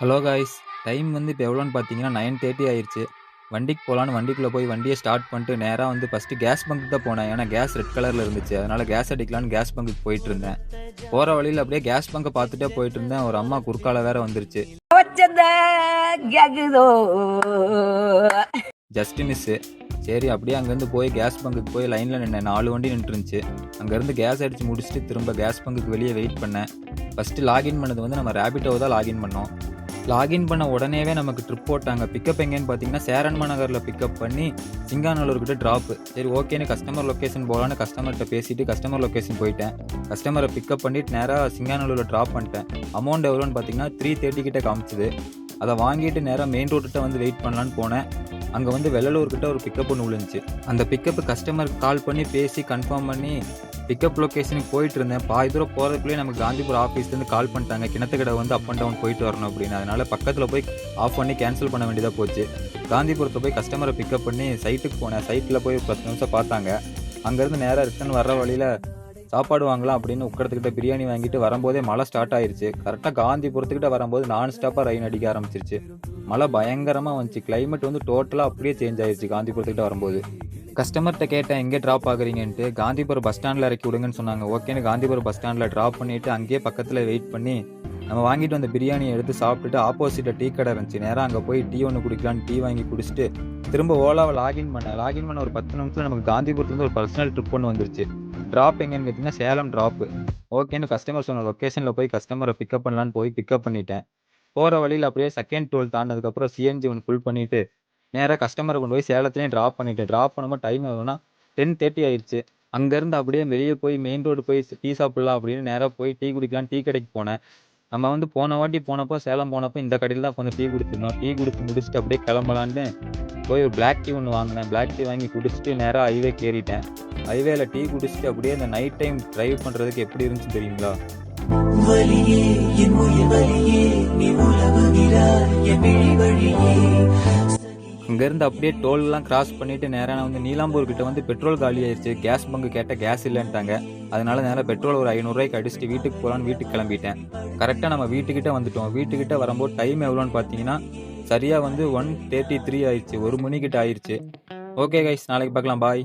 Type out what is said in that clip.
Hello guys time வந்து இப்போ எவ்வளோன்னு பார்த்தீங்கன்னா நைன் தேர்ட்டி ஆயிடுச்சு வண்டிக்கு போகலான்னு வண்டிக்குள்ளே போய் வண்டியை ஸ்டார்ட் பண்ணிட்டு நேராக வந்து ஃபஸ்ட்டு கேஸ் பங்க்கு தான் போனேன். ஏன்னா கேஸ் ரெட் கலரில் இருந்துச்சு. அதனால் கேஸ் அடிக்கலான்னு கேஸ் பங்குக்கு போயிட்டு இருந்தேன். போகிற வழியில் அப்படியே கேஸ் பங்கை பார்த்துட்டே போயிட்டு இருந்தேன். ஒரு அம்மா குறுக்கால வேற வந்துருச்சு. ஜஸ்ட் மிஸ்ஸு சரி அப்படியே அங்கேருந்து போய் கேஸ் பங்குக்கு போய் லைனில் நின்னேன். நாலு வண்டி நின்றுருந்துச்சு. அங்கேருந்து கேஸ் அடித்து முடிச்சுட்டு திரும்ப கேஸ் பங்குக்கு வெளியே வெயிட் பண்ணேன். ஃபஸ்ட்டு லாகின் பண்ணது வந்து நம்ம ரேபிட்டோ தான் லாகின் பண்ணோம். லாகின் பண்ண உடனேவே நமக்கு ட்ரிப் போட்டாங்க. பிக்கப் எங்கேன்னு பார்த்தீங்கன்னா சேரன்மா நகரில் பிக்கப் பண்ணி சிங்காநல்லூர்கிட்ட ட்ராப்பு சரி ஓகேன்னு கஸ்டமர் லொக்கேஷன் போகலான்னு கஸ்டமர்கிட்ட பேசிட்டு கஸ்டமர் லொக்கேஷன் போயிட்டேன். கஸ்டமரை பிக்கப் பண்ணிட்டு நேராக சிங்காநல்லூரில் ட்ராப் பண்ணிட்டேன். அமௌண்ட் எவ்வளோன்னு பார்த்தீங்கன்னா த்ரீ தேர்ட்டி கிட்ட காமிச்சுது. அதை வாங்கிட்டு நேராக மெயின் ரோட்டுகிட்ட வந்து வெயிட் பண்ணலான்னு போனேன். அங்கே வந்து வெள்ளலூர்கிட்ட ஒரு பிக்கப் ஒன்று விழுந்துச்சு. அந்த பிக்கப்பு கஸ்டமருக்கு கால் பண்ணி பேசி கன்ஃபார்ம் பண்ணி பிக்கப் லொக்கேஷனுக்கு போயிட்டு இருந்தேன் பாதி தூரம் போகிறதுக்குள்ளே நமக்கு காந்திபுரம் ஆஃபீஸ்லேருந்து கால் பண்ணிட்டாங்க. கிணத்துக்கடை வந்து அப் அண்ட் டவுன் போயிட்டு வரணும் அப்படின்னு. அதனால பக்கத்தில் போய் ஆஃப் பண்ணி கேன்சல் பண்ண வேண்டியதாக போச்சு. காந்திபுரத்தில் போய் கஸ்டமரை பிக்கப் பண்ணி சைட்டுக்கு போனேன். சைட்டில் போய் பத்து நிமிஷம் பார்த்தாங்க. அங்கேருந்து நேராக ரிட்டர்ன் வர்ற வழியில் சாப்பாடு வாங்கலாம் அப்படின்னு உட்கடத்துக்கிட்ட பிரியாணி வாங்கிட்டு வரும்போதே மழை ஸ்டார்ட் ஆயிருச்சு. கரெக்டாக காந்திபுரத்துக்கிட்ட வரும்போது நான் ஸ்டாப்பாக ரெயின் அடிக்க ஆரம்பிச்சிருச்சு. மழை பயங்கரமாக வந்துச்சு. கிளைமேட் வந்து டோட்டலாக அப்படியே சேஞ்ச் ஆயிடுச்சு காந்திபுரத்துக்கிட்ட வரும்போது. கஸ்டமர்கிட்ட கேட்டேன் எங்கே ட்ராப் ஆகுறீங்கன்ட்டு? காந்திபுரம் பஸ் ஸ்டாண்டில் இறக்கி விடுங்கன்னு சொன்னாங்க. ஓகேன்னு காந்திபுரம் பஸ் ஸ்டாண்டில் ட்ராப் பண்ணிவிட்டு அங்கேயே பக்கத்தில் வெயிட் பண்ணி நம்ம வாங்கிட்டு வந்த பிரியாணி எடுத்து சாப்பிட்டுட்டு ஆப்போசிட்டில் டீ கடை இருந்துச்சு. நேராக அங்கே போய் டீ ஒன்று குடிக்கலான்னு டீ வாங்கி குடிச்சிட்டு திரும்ப ஓலாவை லாகின் பண்ணேன் லாகின் பண்ண ஒரு பத்து நிமிஷத்தில் நமக்கு காந்திபுரத்துலேருந்து ஒரு பர்சனல் ட்ரிப் ஒன்று வந்துருச்சு. ட்ராப் எங்கேன்னு கேட்டிங்கன்னா சேலம் ட்ராப்பு ஓகேன்னு கஸ்டமர் சொன்ன லொக்கேஷனில் போய் கஸ்டமரை பிக்கப் பண்ணலான்னு போய் பிக்கப் பண்ணிட்டேன். போகிற வழியில் அப்படியே செகண்ட் டோல் தாண்டினதுக்கப்புறம் சிஎன்ஜி ஒன்று ஃபுல் பண்ணிவிட்டு நேராக கஸ்டமரை கொண்டு போய் சேலத்துலேயும் ட்ராப் பண்ணிட்டேன் ட்ராப் பண்ணும்போது டைம் எவ்வளோனா டென் தேர்ட்டி ஆயிடுச்சு. அங்கேருந்து அப்படியே வெளியே போய் மெயின் ரோடு போய் டீ சாப்பிட்லாம் அப்படின்னு நேராக போய் டீ குடிக்கலாம் டீ கடைக்கு போனேன். நம்ம வந்து போன வாட்டி போனப்போ சேலம் போனப்போ இந்த கடையில் தான் கொஞ்சம் டீ குடிச்சிருந்தோம். டீ குடிச்சு முடிச்சுட்டு அப்படியே கிளம்பலான்னு போய் ஒரு பிளாக் டீ ஒன்று வாங்கினேன். பிளாக் டீ வாங்கி குடிச்சிட்டு நேராக ஹைவே ஏறிட்டேன். ஹைவேல டீ குடிச்சிட்டு அப்படியே அந்த நைட் டைம் ட்ரைவ் பண்ணுறதுக்கு எப்படி இருந்துச்சு தெரியுங்களா? வழியே என் உயிர் நீ உலவுகிறாய் என் விழி வழியே. இங்கேருந்து அப்படியே டோல்லாம் கிராஸ் பண்ணிட்டு நேராக வந்து நீலாம்பூர் கிட்ட வந்து பெட்ரோல் காலி ஆயிடுச்சு கேஸ் பங்கு கேட்டால் கேஸ் இல்லைன்ட்டாங்க. அதனால நேராக பெட்ரோல் ஒரு ஐநூறுரூவாய்க்கு அடிச்சுட்டு வீட்டுக்கு போகலான்னு வீட்டுக்கு கிளம்பிட்டேன். கரெக்டாக நம்ம வீட்டுக்கிட்ட வந்துட்டோம். வீட்டுக்கிட்ட வரும்போது டைம் எவ்வளோன்னு பார்த்தீங்கன்னா சரியாக வந்து ஒன் தேர்ட்டி த்ரீ ஆயிடுச்சு ஒரு மணிக்கிட்ட ஆயிடுச்சு ஓகே கைஸ் நாளைக்கு பார்க்கலாம். பாய்